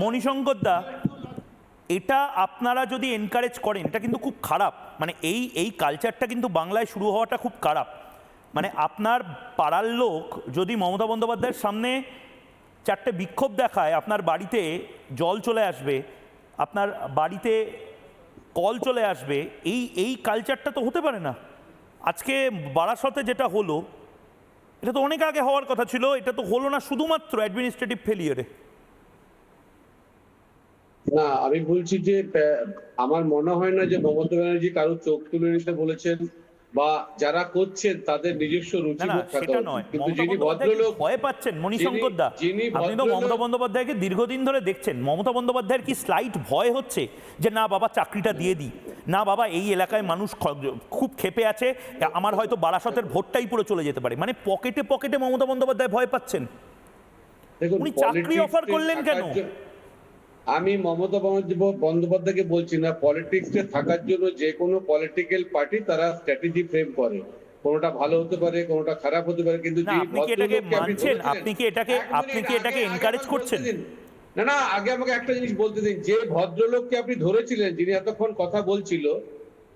মণিশঙ্কর দা, এটা আপনারা যদি এনকারেজ করেন, এটা কিন্তু খুব খারাপ। মানে এই এই কালচারটা কিন্তু বাংলায় শুরু হওয়াটা খুব খারাপ। মানে আপনার পাড়ার লোক যদি মমতা বন্দ্যোপাধ্যায়ের সামনে চারটে বিক্ষোভ দেখায়, আপনার বাড়িতে জল চলে আসবে, আপনার বাড়িতে কল চলে আসবে, এই এই কালচারটা তো হতে পারে না। আজকে বারাসতে যেটা হলো, এটা তো অনেক আগে হওয়ার কথা ছিল, এটা তো হলো না শুধুমাত্র অ্যাডমিনিস্ট্রেটিভ ফেলিয়ারে না আমি বলছি যে আমার মনে হয় না যে মমতা ব্যানার্জি কারও চোখ তুলে নিতে বলেছেন বা যারা করছেন তাদের নিজস্ব রুচি না সেটা নয়। কিন্তু যিনি ভদ্রলোক ভয় পাচ্ছেন? মণিশঙ্কর দা যিনি আপনি তো মমতা বন্দ্যোপাধ্যায়কে দীর্ঘদিন ধরে দেখছেন। মমতা বন্দ্যোপাধ্যায়ের কি স্লাইট ভয় হচ্ছে যে না বাবা চাকরিটা দিয়ে দিই। না বাবা এই এলাকায় মানুষ খুব ক্ষেপে আছে। আমার হয়তো বারাসতের ভোটটাই পুরো চলে যেতে পারে। মানে পকেটে পকেটে মমতা বন্দ্যোপাধ্যায় ভয় পাচ্ছেন? দেখুন উনি চাকরি অফার করলেন কেন? আমি মমতা বন্দ্যোপ- বন্দ্যোপাধ্যায়কে বলছি না পলিটিক্স থাকার জন্য যে কোনো পলিটিক্যাল পার্টি তারা স্ট্র্যাটেজি ফ্রেম করে কোনোটা ভালো হতে পারে কোনোটা খারাপ হতে পারে কিন্তু আপনি কি এটাকে মানছেন? আপনি কি এটাকে- আপনি কি এটাকে আমাকে করছেন? না না আগে আমাকে একটা জিনিস বলতে দিন যে ভদ্রলোককে আপনি ধরেছিলেন যিনি এতক্ষণ কথা বলছিল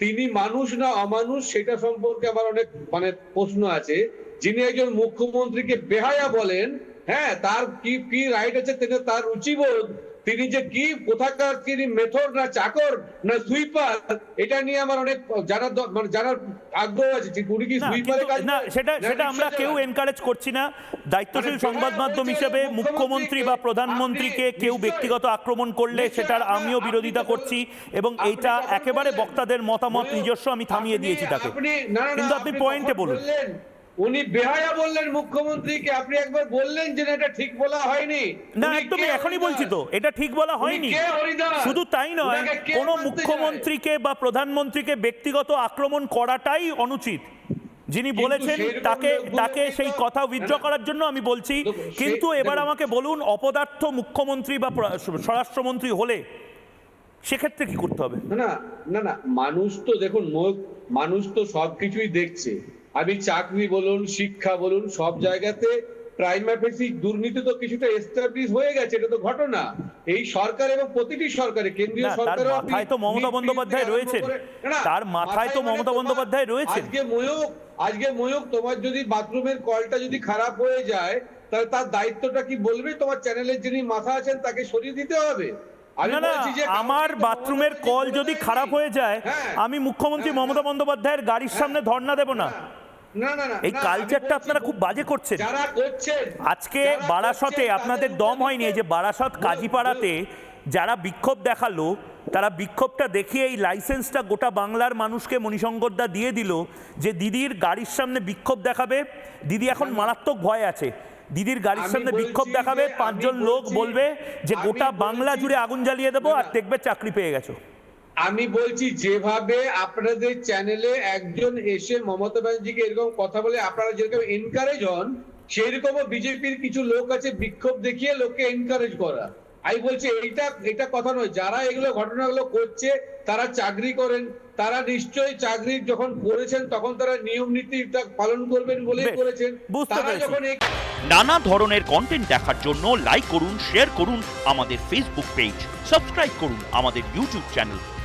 তিনি মানুষ না অমানুষ সেটা সম্পর্কে আমার অনেক মানে প্রশ্ন আছে যিনি একজন মুখ্যমন্ত্রীকে বেহায়া বলেন হ্যাঁ তার কি কি রাইট আছে তার রুচিবোধ তিনি যে কি কোথাকার তিনি মেথর না চাকর না সুইপার এটা নিয়ে আমার অনেক জানার মানে জানার আগ্রহ আছে যে উনি কি সুইপারে কাজ না সেটা সেটা আমরা কেউ এনকারেজ করছি না। দায়িত্বশীল মানে সংবাদ মাধ্যম হিসেবে মুখ্যমন্ত্রী বা প্রধানমন্ত্রীকে কেউ ব্যক্তিগত আক্রমণ করলে সেটার আমিও বিরোধিতা করছি এবং এইটা একেবারে বক্তাদের মতামত নিজস্ব আমি থামিয়ে দিয়েছি তাকে। কিন্তু আপনি পয়েন্টে বলুন। উনি বেহায়া বললেন মুখ্যমন্ত্রীকে। আপনি একবার বললেন যে এটা ঠিক বলা হয়নি। না একদমই এখনই বলছি তো এটা ঠিক বলা হয়নি। শুধু তাই নয় কোনো মানতে মুখ্যমন্ত্রীকে বা প্রধানমন্ত্রীকে ব্যক্তিগত আক্রমণ করাটাই অনুচিত। যিনি বলেছেন তাকে তাকে সেই কথা উইথড্র। করার জন্য আমি বলছি। কিন্তু এবার আমাকে বলুন অপদার্থ মুখ্যমন্ত্রী বা স্বরাষ্ট্রমন্ত্রী হলে সেক্ষেত্রে কি করতে হবে? না না না না মানুষ তো দেখুন মানুষ তো সবকিছুই দেখছে। আমি চাকরি বলুন শিক্ষা বলুন সব জায়গাতে প্রাইমারি দুর্নীতি তো কিছুটা এস্টাবলিশ হয়ে গেছে এটা তো ঘটনা। এই সরকার এবং প্রতিটি সরকারে কেন্দ্রীয় সরকারও মাথায় তো মমতা বন্দ্যোপাধ্যায় না, তার মাথায় তো মানে মমতা বন্দ্যোপাধ্যায় রয়েছেন। আজকে ময়ূক আজকে ময়ূক তোমার যদি বাথরুমের কলটা যদি খারাপ হয়ে যায় তাহলে তার দায়িত্বটা কি বলবে? তোমার চ্যানেলের যিনি মাথা আছেন তাকে সরিয়ে দিতে হবে। আমার বাথরুমের কল যদি খারাপ হয়ে যায় হ্যাঁ, আমি মুখ্যমন্ত্রী হ্যাঁ, মমতা বন্দ্যোপাধ্যায়ের গাড়ির সামনে ধর্ণা দেব না এই কালচারটা আপনারা খুব বাজে করছেন। আজকে বারাসতে আপনাদের দম হয়নি যে বারাসত কাজীপাড়াতে যারা বিক্ষোভ দেখাল তারা বিক্ষোভটা দেখিয়ে এই লাইসেন্সটা গোটা বাংলার মানুষকে মণিশঙ্করদা দিয়ে দিল যে দিদির গাড়ির সামনে বিক্ষোভ দেখাবে। দিদি এখন মারাত্মক ভয় আছে। দিদির গাড়ির সামনে বিক্ষোভ দেখাবে পাঁচজন লোক বলবে যে গোটা বাংলা জুড়ে আগুন জ্বালিয়ে দেবো আর দেখবে চাকরি পেয়ে গেছো। আমি বলছি যেভাবে আপনাদের চ্যানেলে একজন এসে মমতা ব্যানার্জিকে এরকম কথা বলে আপনারা যেরকম এনকারেজ হন সেরকমও বিজেপির কিছু লোক আছে বিক্ষোভ দেখিয়ে লোককে এনকারেজ করা। আমি বলছি এইটা এটা কথা নয়। যারা এগুলো ঘটনাগুলো করছে তারা চাকরি করেন। তারা নিশ্চয়ই চাকরি যখন করেছেন তখন তারা নিয়ম নীতিটা পালন করবেন বলেই করেছেন। তারা যখন নানা ধরনের কন্টেন্ট দেখার জন্য লাইক করুন শেয়ার করুন আমাদের ফেসবুক পেজ সাবস্ক্রাইব করুন আমাদের ইউটিউব চ্যানেল